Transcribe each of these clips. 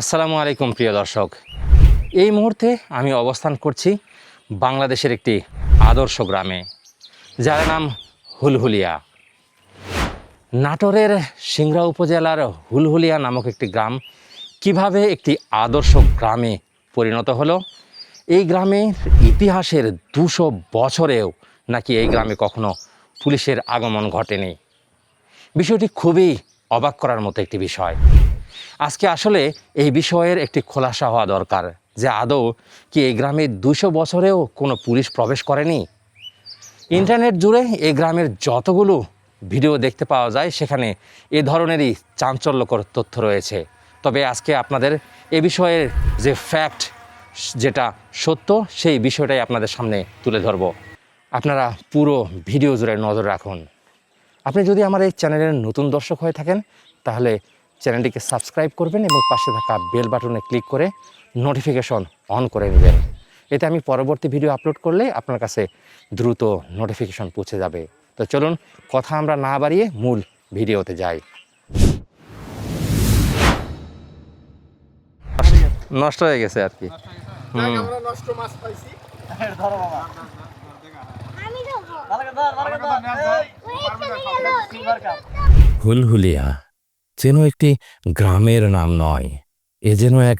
আসসালামু আলাইকুম, প্রিয় দর্শক। এই মুহূর্তে আমি অবস্থান করছি বাংলাদেশের একটি আদর্শ গ্রামে, যার নাম হুলহুলিয়া। নাটোরের সিংড়া উপজেলার হুলহুলিয়া নামক একটি গ্রাম কীভাবে একটি আদর্শ গ্রামে পরিণত হলো? এই গ্রামের ইতিহাসের দুশো বছরেও নাকি এই গ্রামে কখনো পুলিশের আগমন ঘটেনি? বিষয়টি খুবই অবাক করার মতো একটি বিষয়। আজকে আসলে এই বিষয়ের একটি খোলাসা হওয়া দরকার যে আদৌ কি এই গ্রামে দুশো বছরেও কোনো পুলিশ প্রবেশ করেনি? ইন্টারনেট জুড়ে এই গ্রামের যতগুলো ভিডিও দেখতে পাওয়া যায়, সেখানে এ ধরনেরই চাঞ্চল্যকর তথ্য রয়েছে। তবে আজকে আপনাদের এ বিষয়ের যে ফ্যাক্ট যেটা সত্য, সেই বিষয়টাই আপনাদের সামনে তুলে ধরব। আপনারা পুরো ভিডিও জুড়ে নজর রাখুন। আপনি যদি আমার এই চ্যানেলের নতুন দর্শক হয়ে থাকেন, তাহলে চ্যানেলটিকে সাবস্ক্রাইব করবেন এবং পাশে থাকা বেল বাটনে ক্লিক করে নোটিফিকেশন অন করে নেবেন। এতে আমি পরবর্তী ভিডিও আপলোড করলে আপনার কাছে দ্রুত নোটিফিকেশন পৌঁছে যাবে। তো চলুন কথা আমরা না বাড়িয়ে মূল ভিডিওতে যাই। নষ্ট হয়ে গেছে আর কি। হুলহুলিয়া। যেন একটি গ্রামের নাম নয়, এ যেন এক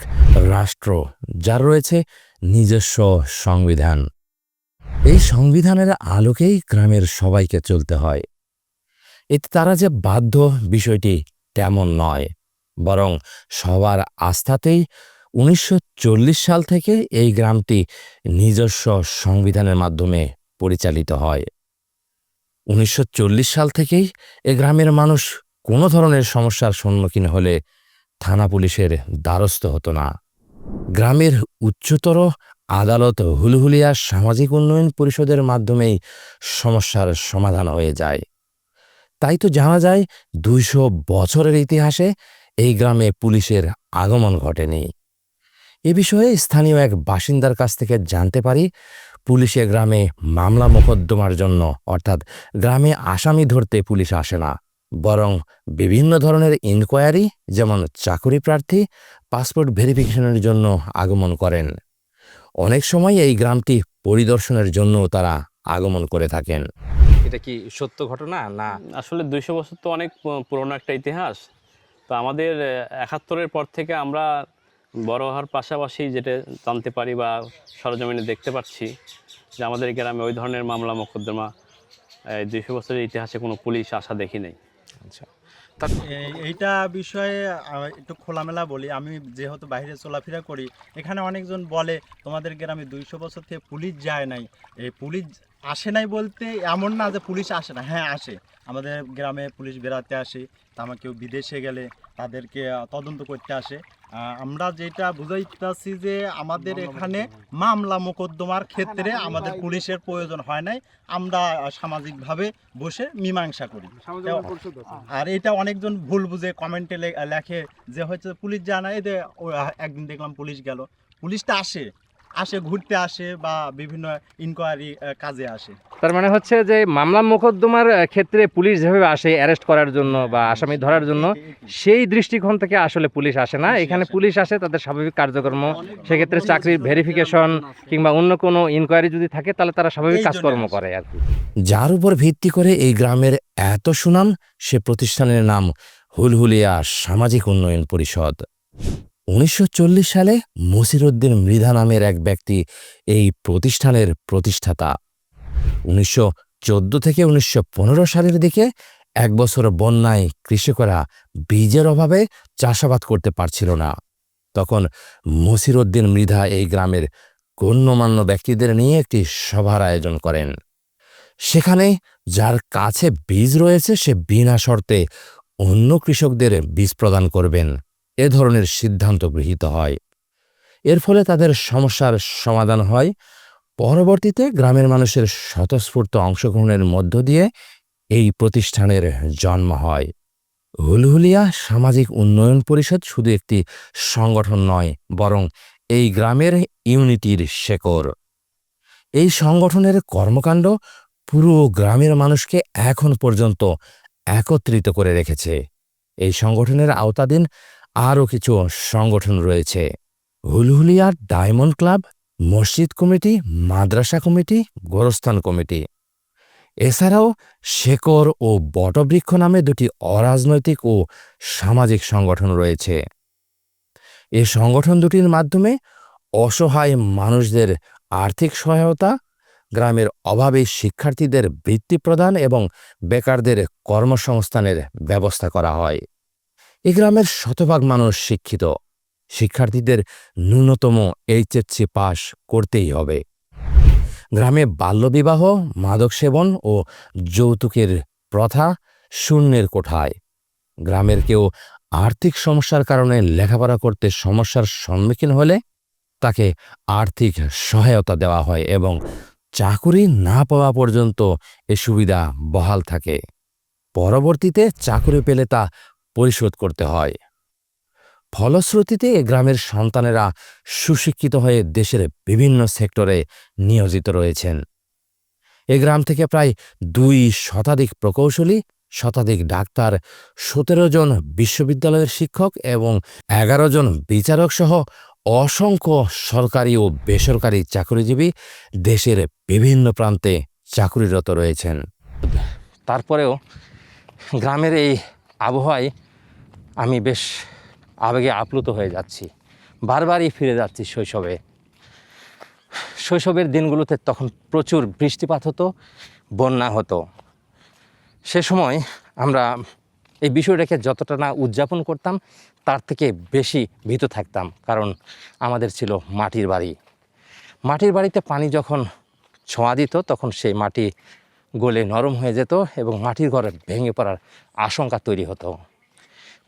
রাষ্ট্র যার রয়েছে নিজস্ব সংবিধান। এই সংবিধানের আলোকেই গ্রামের সবাইকে চলতে হয়। এতে তারা যে বাধ্য বিষয়টি তেমন নয়, বরং সবার আস্থাতেই উনিশশো চল্লিশ সাল থেকে এই গ্রামটি নিজস্ব সংবিধানের মাধ্যমে পরিচালিত হয়। উনিশশো চল্লিশ সাল থেকেই এ গ্রামের মানুষ কোনো ধরনের সমস্যার সম্মুখীন হলে থানা পুলিশের দ্বারস্থ হতো না। গ্রামের উচ্চতর আদালত হুলহুলিয়া সামাজিক উন্নয়ন পরিষদের মাধ্যমেই সমস্যার সমাধান হয়ে যায়। তাই তো জানা যায়, দুইশো বছরের ইতিহাসে এই গ্রামে পুলিশের আগমন ঘটেনি। এ বিষয়ে স্থানীয় এক বাসিন্দার কাছ থেকে জানতে পারি, পুলিশে গ্রামে মামলা মোকদ্দমার জন্য, অর্থাৎ গ্রামে আসামি ধরতে পুলিশ আসে না। বরং বিভিন্ন ধরনের ইনকোয়ারি যেমন চাকরি প্রার্থী পাসপোর্ট ভেরিফিকেশনের জন্য আগমন করেন। অনেক সময় এই গ্রামটি পরিদর্শনের জন্য তারা আগমন করে থাকেন। এটা কি সত্য ঘটনা না? আসলে দুইশো বছর তো অনেক পুরনো একটা ইতিহাস। তো আমাদের একাত্তরের পর থেকে আমরা বড় হওয়ার পাশাপাশি যেটা জানতে পারি বা সরজমিনে দেখতে পাচ্ছি যে আমাদের গ্রামে ওই ধরনের মামলা মোকদ্দমা দুইশো বছরের ইতিহাসে কোনো পুলিশ আসা দেখি নাই। আচ্ছা। এই- এইটা বিষয়ে একটু খোলামেলা বলি। আমি যেহেতু বাইরে চলাফেরা করি, এখানে অনেকজন বলে, তোমাদের গ্রামে দুইশো বছর থেকে পুলিশ যায় নাই। এই পুলিশ আসে নাই বলতে এমন না যে পুলিশ আসে না। হ্যাঁ আসে। আমাদের গ্রামে পুলিশ বেড়াতে আসে, তা কেউ বিদেশে গেলে তাদেরকে তদন্ত করতে আসে। আমরা যেটা বুঝাইতেছি যে আমাদের এখানে মামলা মোকদ্দমার ক্ষেত্রে আমাদের পুলিশের প্রয়োজন হয় নাই। আমরা সামাজিকভাবে বসে মীমাংসা করি। আর এটা অনেকজন ভুল বুঝে কমেন্টে লেখে যে হচ্ছে পুলিশ জানা এই যে একদিন দেখলাম পুলিশ গেল। পুলিশটা আসে। আসে ঘুরতে আসে বা বিভিন্ন ইনকোয়ারি কাজে আসে। তার মানে হচ্ছে যে মামলা মোকদ্দমার ক্ষেত্রে পুলিশ যেভাবে আসে অ্যারেস্ট করার জন্য বা আসামি ধরার জন্য সেই দৃষ্টিকোণ থেকে আসলে পুলিশ আসে না। এখানে পুলিশ আসে তাদের স্বাভাবিক কার্যক্রম সেক্ষেত্রে চাকরির ভেরিফিকেশন কিংবা অন্য কোনো ইনকোয়ারি যদি থাকে তাহলে তারা স্বাভাবিক কাজকর্ম করে আর কি। যার উপর ভিত্তি করে এই গ্রামের এত সুনাম সে প্রতিষ্ঠানের নাম হুলহুলিয়া সামাজিক উন্নয়ন পরিষদ। উনিশশো চল্লিশ সালে মসিরুদ্দিন মৃধা নামের এক ব্যক্তি এই প্রতিষ্ঠানের প্রতিষ্ঠাতা। উনিশশো চোদ্দ থেকে উনিশশো পনেরো সালের দিকে এক বছর বন্যায় কৃষকরা বীজের অভাবে চাষাবাদ করতে পারছিল না। তখন মসিরুদ্দিন মৃধা এই গ্রামের গণ্যমান্য ব্যক্তিদের নিয়ে একটি সভার আয়োজন করেন। সেখানে যার কাছে বীজ রয়েছে সে বিনা শর্তে অন্য কৃষকদের বীজ প্রদান করবেন। এ ধরনের সিদ্ধান্ত গৃহীত হয়। এর ফলে তাদের সমস্যার সমাধান হয়। পরবর্তীতে গ্রামের মানুষের স্বতঃস্ফূর্ত অংশগ্রহণের মধ্য দিয়ে এই প্রতিষ্ঠানের জন্ম হয়। হুলহুলিয়া সামাজিক উন্নয়ন পরিষদ শুধু একটি সংগঠন নয়, বরং এই গ্রামের ইউনিটির শেকড়। এই সংগঠনের কর্মকাণ্ড পুরো গ্রামের মানুষকে এখন পর্যন্ত একত্রিত করে রেখেছে। এই সংগঠনের আওতাধীন আরও কিছু সংগঠন রয়েছে। হুলহুলিয়ার ডায়মন্ড ক্লাব, মসজিদ কমিটি, মাদ্রাসা কমিটি, গোরস্থান কমিটি। এছাড়াও শেকর ও বটবৃক্ষ নামে দুটি অরাজনৈতিক ও সামাজিক সংগঠন রয়েছে। এ সংগঠন দুটির মাধ্যমে অসহায় মানুষদের আর্থিক সহায়তা, গ্রামের অভাবে শিক্ষার্থীদের বৃত্তি প্রদান এবং বেকারদের কর্মসংস্থানের ব্যবস্থা করা হয়। এ গ্রামের শতভাগ মানুষ শিক্ষিত। শিক্ষার্থীদের ন্যূনতম এইচএসসি পাস করতেই হবে। গ্রামে বাল্যবিবাহ মাদক সেবন ও যৌতুকের প্রথা শূন্যের কোঠায়। গ্রামের কেউ আর্থিক সমস্যার কারণে লেখাপড়া করতে সমস্যার সম্মুখীন হলে তাকে আর্থিক সহায়তা দেওয়া হয় এবং চাকুরি না পাওয়া পর্যন্ত এ সুবিধা বহাল থাকে। পরবর্তীতে চাকুরি পেলে তা পরিশোধ করতে হয়। ফলশ্রুতিতে এ গ্রামের সন্তানেরা সুশিক্ষিত হয়ে দেশের বিভিন্ন সেক্টরে নিয়োজিত রয়েছেন। এ গ্রাম থেকে প্রায় দুই শতাধিক প্রকৌশলী, শতাধিক ডাক্তার, সতেরো জন বিশ্ববিদ্যালয়ের শিক্ষক এবং এগারো জন বিচারক সহ অসংখ্য সরকারি ও বেসরকারি চাকরিজীবী দেশের বিভিন্ন প্রান্তে চাকুরিরত রয়েছেন। তারপরেও গ্রামের এই আবহাওয়ায় আমি বেশ আবেগে আপ্লুত হয়ে যাচ্ছি। বারবারই ফিরে যাচ্ছি শৈশবে। শৈশবের দিনগুলোতে তখন প্রচুর বৃষ্টিপাত হতো, বন্যা হতো। সে সময় আমরা এই বিষয়টাকে যতটা না উদযাপন করতাম, তার থেকে বেশি ভীত থাকতাম, কারণ আমাদের ছিল মাটির বাড়ি। মাটির বাড়িতে পানি যখন ছোঁয়া দিত, তখন সেই মাটি গলে নরম হয়ে যেত এবং মাটির ঘরে ভেঙে পড়ার আশঙ্কা তৈরি হতো।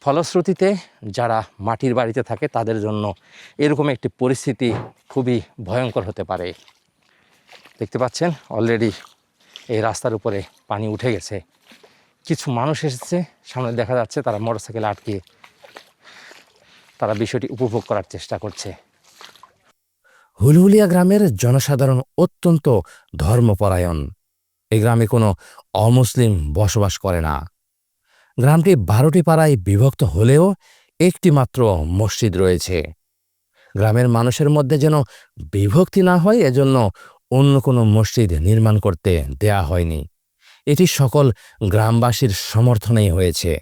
ফলশ্রুতিতে যারা মাটির বাড়িতে থাকে তাদের জন্য এরকম একটি পরিস্থিতি খুবই ভয়ঙ্কর হতে পারে। দেখতে পাচ্ছেন অলরেডি এই রাস্তার উপরে পানি উঠে গেছে। কিছু মানুষ এসেছে, সামনে দেখা যাচ্ছে তারা মোটরসাইকেল আটকে তারা বিষয়টি উপভোগ করার চেষ্টা করছে। হুলহুলিয়া গ্রামের জনসাধারণ অত্যন্ত ধর্মপরায়ণ। এই গ্রামে কোনো অমুসলিম বসবাস করে না। গ্রামটি বারোটি পাড়ায় বিভক্ত হলেও একটি মাত্র মসজিদ রয়েছে। গ্রামের মানুষের মধ্যে যেন বিভক্তি না হয়, এজন্য অন্য কোনো মসজিদ নির্মাণ করতে দেয়া হয়নি। এটি সকল গ্রামবাসীর সমর্থনেই হয়েছে।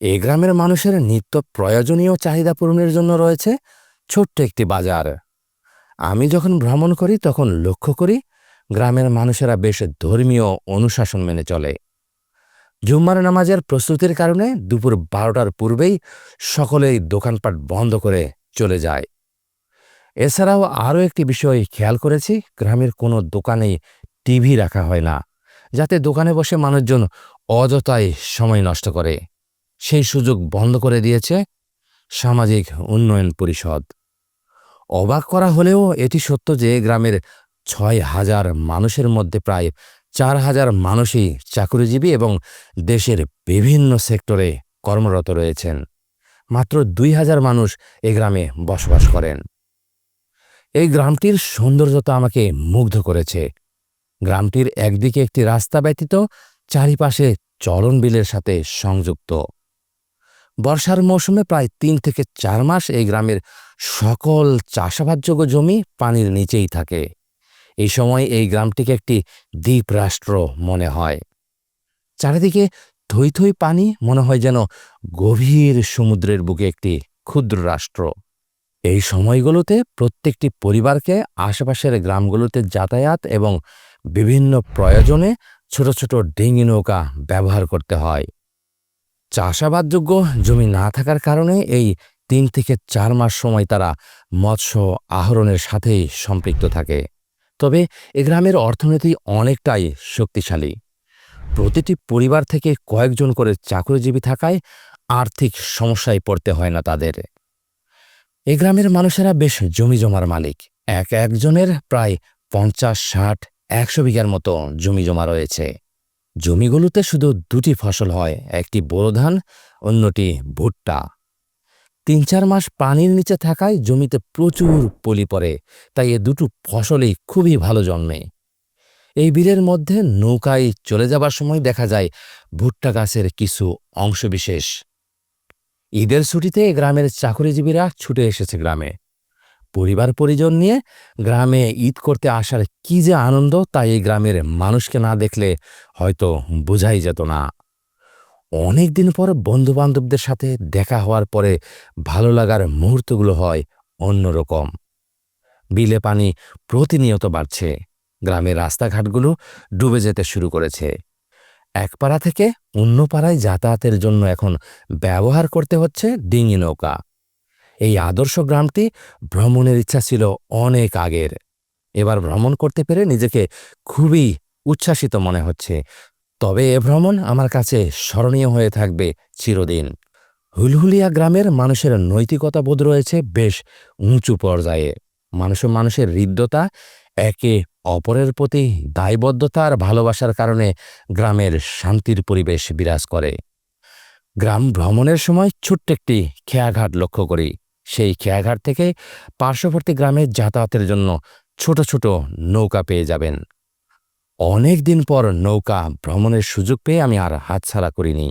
এই গ্রামের মানুষের নিত্য প্রয়োজনীয় চাহিদা পূরণের জন্য রয়েছে ছোট্ট একটি বাজার। আমি যখন ভ্রমণ করি, তখন লক্ষ্য করি, গ্রামের মানুষেরা বেশ ধর্মীয় অনুশাসন মেনে চলে। জুম্মার নামাজের প্রস্তুতির কারণে দুপুর বারোটার পূর্বেই সকলেই দোকানপাট বন্ধ করে চলে যায়। এছাড়াও আরও একটি বিষয় খেয়াল করেছি, গ্রামের কোনো দোকানেই টিভি রাখা হয় না, যাতে দোকানে বসে মানুষজন অযথায় সময় নষ্ট করে। সেই সুযোগ বন্ধ করে দিয়েছে সামাজিক উন্নয়ন পরিষদ। অবাক করা হলেও এটি সত্য যে গ্রামের ছয় হাজার মানুষের মধ্যে প্রায় চার হাজার মানুষই চাকরিজীবী এবং দেশের বিভিন্ন সেক্টরে কর্মরত রয়েছেন। মাত্র দুই হাজার মানুষ এ গ্রামে বসবাস করেন। এই গ্রামটির সৌন্দর্যতা আমাকে মুগ্ধ করেছে। গ্রামটির একদিকে একটি রাস্তা ব্যতীত চারিপাশে চলন বিলের সাথে সংযুক্ত। বর্ষার মৌসুমে প্রায় তিন থেকে চার মাস এই গ্রামের সকল চাষাবাদযোগ্য জমি পানির নিচেই থাকে। এই সময় এই গ্রামটিকে একটি দ্বীপ রাষ্ট্র মনে হয়। চারিদিকে থই থই পানি মনে হয় যেন গভীর সমুদ্রের বুকে একটি ক্ষুদ্র রাষ্ট্র। এই সময়গুলোতে প্রত্যেকটি পরিবারকে আশেপাশের গ্রামগুলোতে যাতায়াত এবং বিভিন্ন প্রয়োজনে ছোট ছোট ডিঙি নৌকা ব্যবহার করতে হয়। চাষাবাদযোগ্য জমি না থাকার কারণে এই তিন থেকে চার মাস সময় তারা মৎস্য আহরণের সাথেই সম্পৃক্ত থাকে। তবে এ গ্রামের অর্থনীতি অনেকটাই শক্তিশালী। প্রতিটি পরিবার থেকে কয়েকজন করে চাকরিজীবী থাকায় আর্থিক সমস্যায় পড়তে হয় না তাদের। এ গ্রামের মানুষেরা বেশ জমি জমার মালিক। এক একজনের প্রায় পঞ্চাশ, ষাট, একশো বিঘার মতো জমি জমা রয়েছে। জমিগুলোতে শুধু দুটি ফসল হয়, একটি বোরো ধান, অন্যটি ভুট্টা। তিন চার মাস পানির নিচে থাকায় জমিতে প্রচুর পলি পড়ে, তাই এ দুটো ফসলই খুবই ভালো জন্মে। এই বীরের মধ্যে নৌকায় চলে যাবার সময় দেখা যায় ভুট্টা গাছের কিছু অংশবিশেষ ঈদের ছুটিতে গ্রামের চাকরিজীবীরা ছুটে এসেছে গ্রামে। পরিবার পরিজন নিয়ে গ্রামে ঈদ করতে আসার কি যে আনন্দ, তাই এই গ্রামের মানুষকে না দেখলে হয়তো বোঝাই যেত না। অনেক দিন পর বন্ধু বান্ধবদের সাথে দেখা হওয়ার পরে ভালো লাগার মুহূর্তগুলো হয় অন্যরকম। বিলে পানি প্রতিনিয়ত বাড়ছে। গ্রামের রাস্তাঘাটগুলো ডুবে যেতে শুরু করেছে। এক পাড়া থেকে অন্য পাড়ায় যাতায়াতের জন্য এখন ব্যবহার করতে হচ্ছে ডিঙি নৌকা। এই আদর্শ গ্রামটি ভ্রমণের ইচ্ছা ছিল অনেক আগের। এবার ভ্রমণ করতে পেরে নিজেকে খুবই উচ্ছ্বাসিত মনে হচ্ছে। তবে এ ভ্রমণ আমার কাছে স্মরণীয় হয়ে থাকবে চিরদিন। হুলহুলিয়া গ্রামের মানুষের নৈতিকতা বোধ রয়েছে বেশ উঁচু পর্যায়ে। মানুষ মানুষের হৃদ্যতা, একে অপরের প্রতি দায়বদ্ধতা আর ভালোবাসার কারণে গ্রামের শান্তির পরিবেশ বিরাজ করে। গ্রাম ভ্রমণের সময় ছোট্ট একটি খেয়াঘাট লক্ষ্য করি। সেই খেয়াঘাট থেকে পার্শ্ববর্তী গ্রামের যাতায়াতের জন্য ছোট ছোট নৌকা পেয়ে যাবেন। অনেক দিন পর নৌকা ভ্রমণের সুযোগ পেয়ে আমি আর হাতছাড়া করিনি।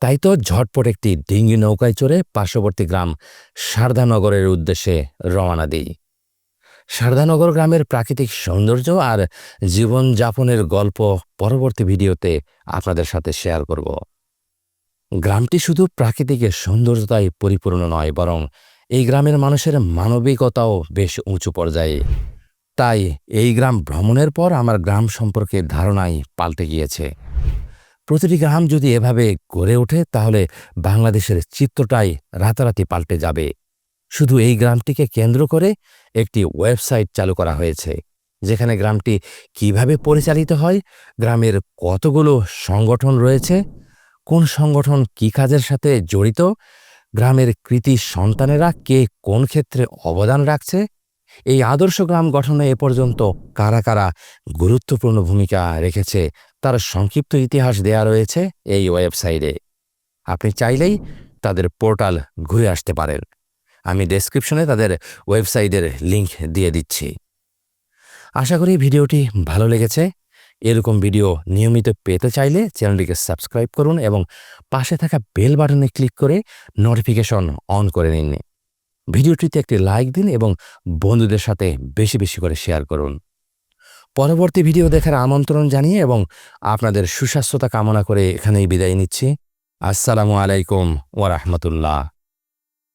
তাই তো ঝটপট একটি ডিঙ্গি নৌকায় চড়ে পার্শ্ববর্তী গ্রাম সারদানগরের উদ্দেশ্যে রওনা দিই। সারদানগর গ্রামের প্রাকৃতিক সৌন্দর্য আর জীবনযাপনের গল্প পরবর্তী ভিডিওতে আপনাদের সাথে শেয়ার করব। গ্রামটি শুধু প্রাকৃতিক সৌন্দর্যতায় পরিপূর্ণ নয়, বরং এই গ্রামের মানুষের মানবিকতাও বেশ উঁচু পর্যায়ে। তাই এই গ্রাম ভ্রমণের পর আমার গ্রাম সম্পর্কে ধারণাই পাল্টে গিয়েছে। প্রতিটি গ্রাম যদি এভাবে গড়ে ওঠে, তাহলে বাংলাদেশের চিত্রটাই রাতারাতি পাল্টে যাবে। শুধু এই গ্রামটিকে কেন্দ্র করে একটি ওয়েবসাইট চালু করা হয়েছে, যেখানে গ্রামটি কীভাবে পরিচালিত হয়, গ্রামের কতগুলো সংগঠন রয়েছে, কোন সংগঠন কি কাজের সাথে জড়িত, গ্রামের কৃতি সন্তানেরা কে কোন ক্ষেত্রে অবদান রাখছে এই আদর্শ গ্রাম গঠনে এ পর্যন্ত কারা কারা গুরুত্বপূর্ণ ভূমিকা রেখেছে তার সংক্ষিপ্ত ইতিহাস দেয়া রয়েছে এই ওয়েবসাইটে। আপনি চাইলেই তাদের পোর্টাল ঘুরে আসতে পারেন। আমি ডেসক্রিপশনে তাদের ওয়েবসাইটের লিংক দিয়ে দিচ্ছি। আশা করি ভিডিওটি ভালো লেগেছে। এরকম ভিডিও নিয়মিত পেতে চাইলে চ্যানেলটিকে সাবস্ক্রাইব করুন এবং পাশে থাকা বেল বাটনে ক্লিক করে নোটিফিকেশন অন করে নিন। ভিডিওটিতে একটি লাইক দিন এবং বন্ধুদের সাথে বেশি বেশি করে শেয়ার করুন। পরবর্তী ভিডিও দেখার আমন্ত্রণ জানিয়ে এবং আপনাদের সুস্বাস্থ্যতা কামনা করে এখানেই বিদায় নিচ্ছি। আসসালামু আলাইকুম ওরহমতুল্লাহ